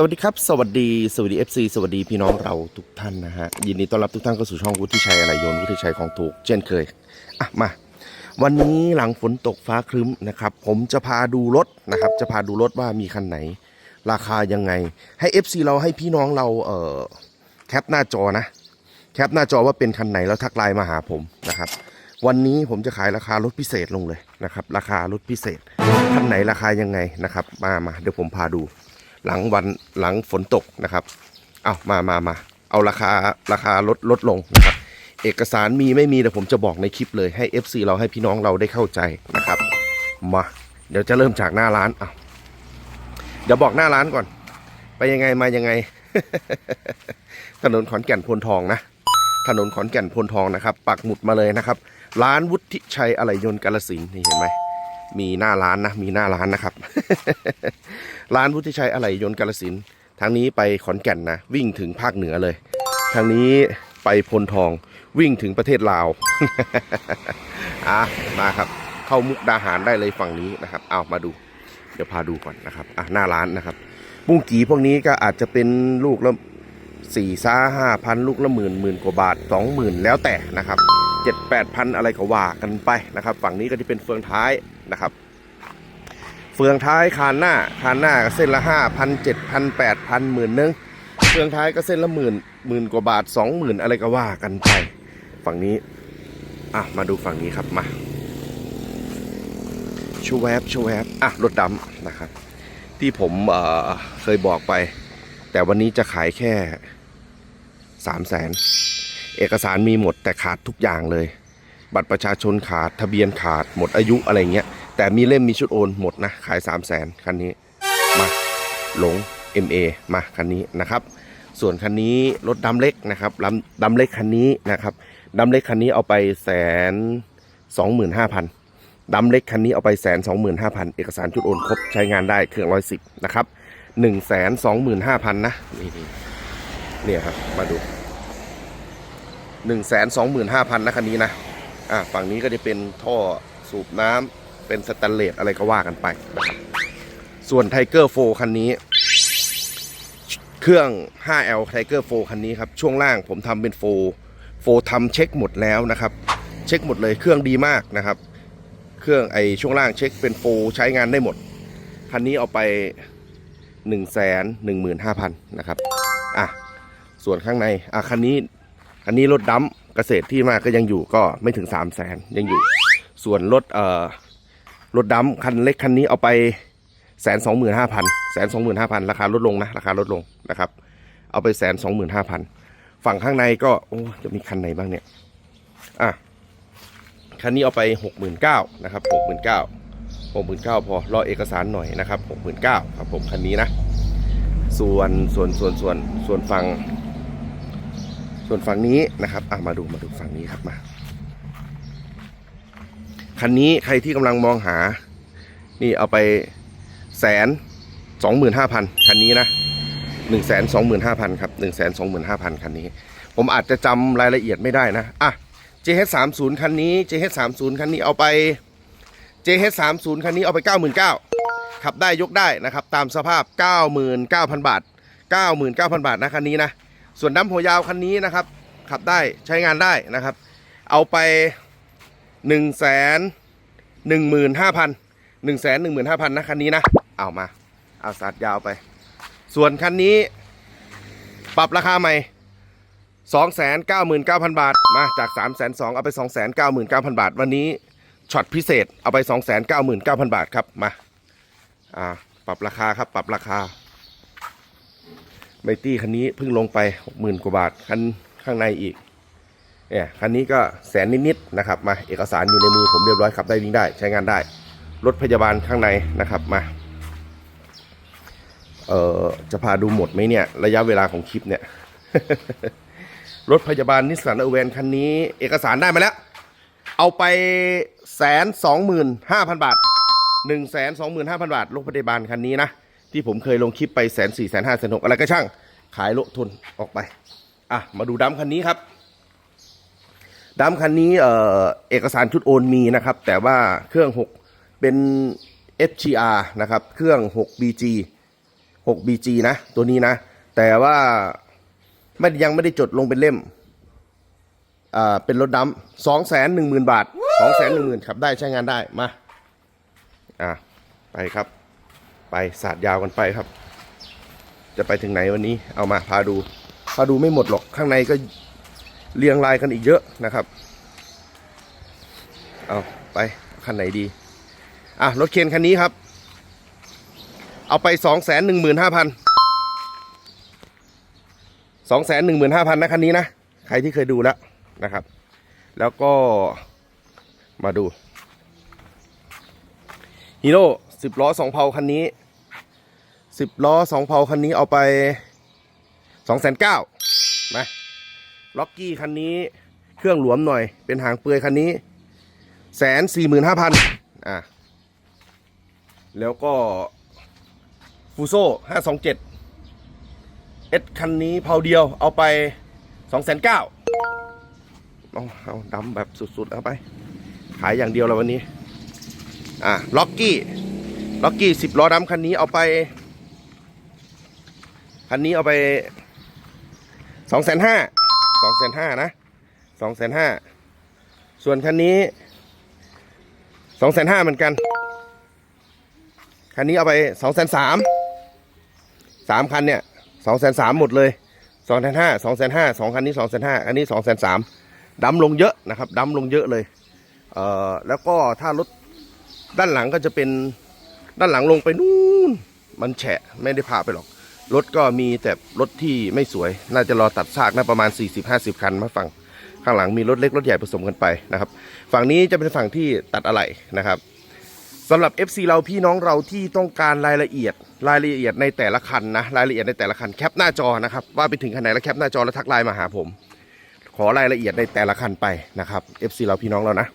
สวัสดีครับ สวัสดีสวัสดี FC สวัสดีพี่น้องเราทุกท่านนะฮะยินดีต้อนรับทุกท่านเข้าสู่ช่องวุฒิชัยอะไรยนวุฒิชัยของถูก เช่นเคยอะมาวันนี้หลังฝนตกฟ้าครึ้มนะครับ ผมจะพาดูรถนะครับ จะพาดูรถว่ามีคันไหน ราคายังไง ให้ FC เราให้พี่น้องเราเอ่อแคปหน้าจอนะ แคปหน้าจอว่าเป็นคันไหนแล้วทักไลน์มาหาผมนะครับ วันนี้ผมจะขายราคารถพิเศษลงเลยนะครับ ราคารถพิเศษคันไหนราคายังไงนะครับ มามาเดี๋ยวผมพาดู หลังวันหลังฝนตกนะครับเอามามามาเอาราคาราคาลดลดลงนะครับ เอกสารมีไม่มีเดี๋ยวผมจะบอกในคลิปเลยให้ FC เราให้พี่น้องเราได้เข้าใจนะครับมาเดี๋ยวจะเริ่มจากหน้าร้านอะเดี๋ยวบอกหน้าร้านก่อน ไปยังไงมายังไง ถนนขอนแก่นพลทองนะถนนขอนแก่นพลทองนะครับ ปักหมุดมาเลยนะครับ ร้านวุฒิชัยอะไรยนต์กาลสินนี่เห็นไหม มีหน้าร้านนะ มีหน้าร้านนะครับ ร้านวุฒิชัยอะไหล่ยนต์กาลสินทางนี้ไปขอนแก่นนะ วิ่งถึงภาคเหนือเลย ทางนี้ไปพลทองวิ่งถึงประเทศลาว อะมาครับ เข้ามุกดาหารได้เลยฝั่งนี้นะครับเอามาดู เดี๋ยวพาดูก่อนนะครับอะหน้าร้านนะครับบุ้งกีพวกนี้ก็อาจจะเป็นลูกละสี่ซ่าห้าพันลูกละหมื่นหมื่นกว่าบาทสองหมื่นแล้วแต่นะครับ เจ็ดแปดพันอะไรก็ว่ากันไปนะครับ ฝั่งนี้ก็จะเป็นเฟืองท้ายนะครับ เฟืองท้ายคานหน้าคานหน้าก็เส้นละห้าพันเจ็ดพันแปดพันหมื่นนึงเฟืองท้ายก็เส้นละหมื่นหมื่นกว่าบาทสองหมื่นอะไรก็ว่ากันไป ฝั่งนี้อะมาดูฝั่งนี้ครับมาชูแวบชูแวบอะรถดำนะครับ ที่ผมเเคยบอกไป แต่วันนี้จะขายแค่สามแสน เอกสารมีหมดแต่ขาดทุกอย่างเลย บัตรประชาชนขาดทะเบียนขาดหมดอายุอะไรเงี้ย แต่มีเล่มมีชุดโอนหมดนะขาย 3 0 0แสนคันนี้มาหลง MA มาคันนี้นะครับ ส่วนคันนี้รถดำเล็กนะครับดำดำเล็กคันนี้นะครับดำเล็กคันนี้เอาไปแสนสองหมื่นห้าพันดำเล็กคันนี้เอาไปแสนสองหมื่นห้าพันเอกสารชุดโอนครบใช้งานได้เครื่องร้อยสิบนะครับหนึ่งแสนสองหมื่นห้าพันนะนี่นี่เนี่ยครับมาดู หนึ่งแสนสองหมื่นห้าพันนะคันนี้นะอะฝั่งนี้ก็จะเป็นท่อสูบน้ำเป็นสแตนเลสอะไรก็ว่ากันไป ส่วนไทเกอร์โฟคันนี้ เครื่อง 5L Tiger 4 คันนี้ครับ ช่วงล่างผมทำเป็นโฟโฟทำเช็คหมดแล้วนะครับ เช็คหมดเลยเครื่องดีมากนะครับ เครื่องไอช่วงล่างเช็คเป็นโฟใช้งานได้หมด คันนี้เอาไป 1 1 5 0 0 0 นะครับ อะ ส่วนข้างใน อะ คันนี้ คันนี้รถดัมเกษตรที่มาก็ยังอยู่ก็ไม่ถึง3 0 0แสนยังอยู่ ส่วนรถเอ่อรถดำคันเล็กคันนี้เอาไปแสนสองหมื่นห้าพันแสนสองหมื่นห้าพันราคาลดลงนะราคาลดลงนะครับเอาไปแสนสองหมื่นห้าพันฝั่งข้างในก็โอ้จะมีคันไหนบ้างเนี่ยอะคันนี้เอาไปหกหมื่นเก้านะครับหกหมื่นเก้าหกหมื่นเก้าพอรอเอกสารหน่อยนะครับหกหมื่นเก้าครับผมคันนี้นะ ส่วนส่วนส่วนส่วนส่วนฝั่ง ส่วนฝั่งนี้นะครับอะมาดูมาดูฝั่งนี้ครับมาคันนี้ใครที่กำลังมองหา นี่เอาไปแสนสองหมื่นห้าพันคันนี้นะหนึ่งแสนสองหมื่นห้าพันครับหนึ่งแสนสองหมื่นห้าพันคันนี้ ผมอาจจะจำรายละเอียดไม่ได้นะอะ JH 3 0คันนี้ JH 3 0คันนี้เอาไป JH 3 0คันนี้เอาไปเก้าหมื่นเก้าขับได้ยกได้นะครับ ตามสภาพเก้าหมื่นเก้าพันบาทเก้าหมื่นเก้าพันบาทนะคันนี้นะ ส่วนน้ำหัวยาวคันนี้นะครับ ขับได้ใช้งานได้นะครับ เอาไปหนึ่งแสนหนึ่งหมื่นห้าพันหนึ่งแสนหนึ่งหมื่นห้าพันนะคันนี้นะเอามาเอาสัตว์ยาวไป ส่วนคันนี้ ปรับราคาใหม่สองแสนเก้าหมื่นเก้าพันบาท มาจากสามแสนสองเอาไปสองแสนเก้าหมื่นเก้าพันบาท วันนี้ช็อตพิเศษเอาไปสองแสนเก้าหมื่นเก้าพันบาทครับมาอ่าปรับราคาครับปรับราคา ไมตี้คันนี้เพิ่งลงไปหกหมื่นกว่าบาทคันข้างในอีกเนี่ยคันนี้ก็แสนนิดๆนะครับมาเอกสารอยู่ในมือผมเรียบร้อยขับได้วิ่งได้ใช้งานได้ รถพยาบาลข้างในนะครับมาเอ่อจะพาดูหมดไหมเนี่ย ระยะเวลาของคลิปเนี่ย รถพยาบาลนิสสันอเวนคันนี้ เอกสารได้มาแล้ว เอาไปแสนสองหมื่นห้าพันบาทหนึ่งแสนสองหมื่นห้าพันบาทรถพยาบาลคันนี้นะ ที่ผมเคยลงคลิปไปแสนสี่แสนห้าแสนหกอะไรก็ช่าง ขายโลทุนออกไป อะ มาดูดำคันนี้ครับดำคันนี้เอ่อเอกสารชุดโอนมีนะครับ แต่ว่าเครื่อง 6 เป็น FGR นะครับ เครื่อง 6 BG 6 BG นะ ตัวนี้นะ แต่ว่าไม่ยังไม่ได้จดลงเป็นเล่มอ่าเป็นรถดำสองแสนหนึ่งหมื่นบาทสองแสนหนึ่งหมื่นขับได้ใช้งานได้มา อ่าไปครับ ไปสาดยาวกันไปครับ จะไปถึงไหนวันนี้เอามาพาดู พาดูไม่หมดหรอกข้างในก็เรียงรายกันอีกเยอะนะครับ เอาไปคันไหนดี อะรถเคนคันนี้ครับ เอาไปสองแสนหนึ่งหมื่นห้าพันสองแสนหนึ่งหมื่นห้าพันนะคันนี้นะ ใครที่เคยดูแล้วนะครับ แล้วก็มาดูฮีโร่ สิบล้อสองเพาคันนี้สิบล้อสองเพาคันนี้เอาไปสองแสนเก้านะล็อกกี้คันนี้เครื่องหลวมหน่อย เป็นหางเปลือยคันนี้แสนสี่หมื่นห้าพันอะแล้วก็ฟูโซ่ห้าสองเจ็ดเอสคันนี้เผาเดียวเอาไปสองแสนเก้าเอาเอาดำแบบสุดๆ เอาไป ขายอย่างเดียวแล้ววันนี้ อะล็อกกี้ ล็อกกี้สิบล้อดำคันนี้เอาไปคันนี้เอาไปสองแสนห้าสองแสนห้านะสองแสนห้าส่วนคันนี้สองแสนห้าเหมือนกัน คันนี้เอาไปสองแสนสามสามคันเนี่ยสองแสนสามหมดเลยสองแสนห้าสองแสนห้าสองคันนี้สองแสนห้าอันนี้สองแสนสามดำลงเยอะนะครับดำลงเยอะเลยเอ่อแล้วก็ถ้ารถด้านหลังก็จะเป็น ด้านหลังลงไปนู่น มันแฉะไม่ได้พาไปหรอก รถก็มีแต่รถที่ไม่สวย น่าจะรอตัดซากนะประมาณ 40-50 คันมาฝั่งข้างหลังมีรถเล็กรถใหญ่ผสมกันไปนะครับ ฝั่งนี้จะเป็นฝั่งที่ตัดอะไหล่นะครับสำหรับ FC เราพี่น้องเราที่ต้องการรายละเอียดรายละเอียดในแต่ละคันนะรายละเอียดในแต่ละคันแคปหน้าจอนะครับว่าไปถึงคันไหนแล้วแคปหน้าจอแล้วทักไลน์มาหาผม ขอรายละเอียดในแต่ละคันไปนะครับ FC เราพี่น้องเรานะ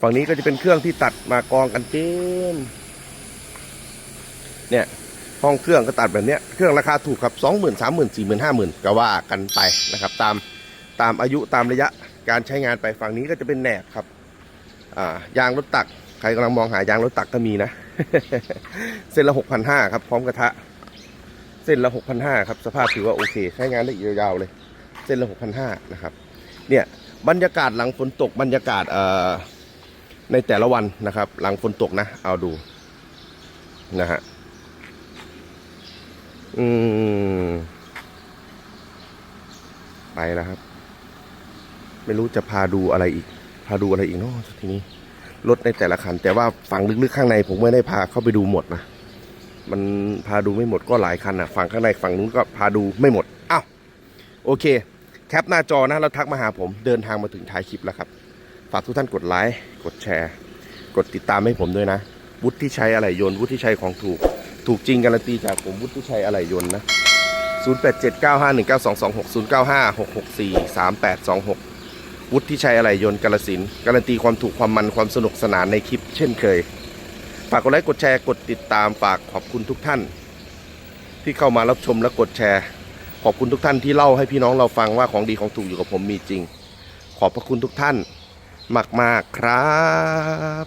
ฝั่งนี้ก็จะเป็นเครื่องที่ตัดมากองกันเต็ม เนี่ยห้องเครื่องก็ตัดแบบเนี้ยเครื่องราคาถูกครับสองหมื่นสามหมื่นสี่หมื่นห้าหมื่นก็ว่ากันไปนะครับ ตามตามอายุตามระยะการใช้งานไปฝั่งนี้ก็จะเป็นแหนบครับอ่ายางรถตักใครกำลังมองหายางรถตักก็มีนะ เส้นละหกพันห้าครับ พร้อมกระทะ เส้นละหกพันห้าครับ สภาพถือว่าโอเค ใช้งานได้ยาวๆเลย เส้นละหกพันห้านะครับ เนี่ยบรรยากาศหลังฝนตกบรรยากาศเอ่อในแต่ละวันนะครับ หลังฝนตกนะ เอาดูนะฮะ อืม ไปแล้วครับ ไม่รู้จะพาดูอะไรอีก พาดูอะไรอีกเนาะทีนี้ รถในแต่ละคัน แต่ว่าฝั่งลึกๆข้างในผมไม่ได้พาเข้าไปดูหมดนะ มันพาดูไม่หมดก็หลายคันอะ ฝั่งข้างในฝั่งนู้นก็พาดูไม่หมด อ้าว โอเค แคปหน้าจอนะแล้วทักมาหาผม เดินทางมาถึงท้ายคลิปแล้วครับ ฝากทุกท่านกดไลค์ กดแชร์ กดติดตามให้ผมด้วยนะวุฒิที่ใช้อะไรโยนวุฒิที่ใช้ของถูก ถูกจริงการันตีจากผมวุฒิที่ใช้อะไรยนต์นะ 08795192260956643826 วุฒิชัยอะไรยนต์กาลสินการันตีความถูกความมันความสนุกสนานในคลิปเช่นเคย ฝากกดไลค์กดแชร์กดติดตามฝากขอบคุณทุกท่าน ที่เข้ามารับชมและกดแชร์ ขอบคุณทุกท่านที่เล่าให้พี่น้องเราฟังว่าของดีของถูกอยู่กับผมมีจริง ขอบพระคุณทุกท่านมาก ๆ ครับ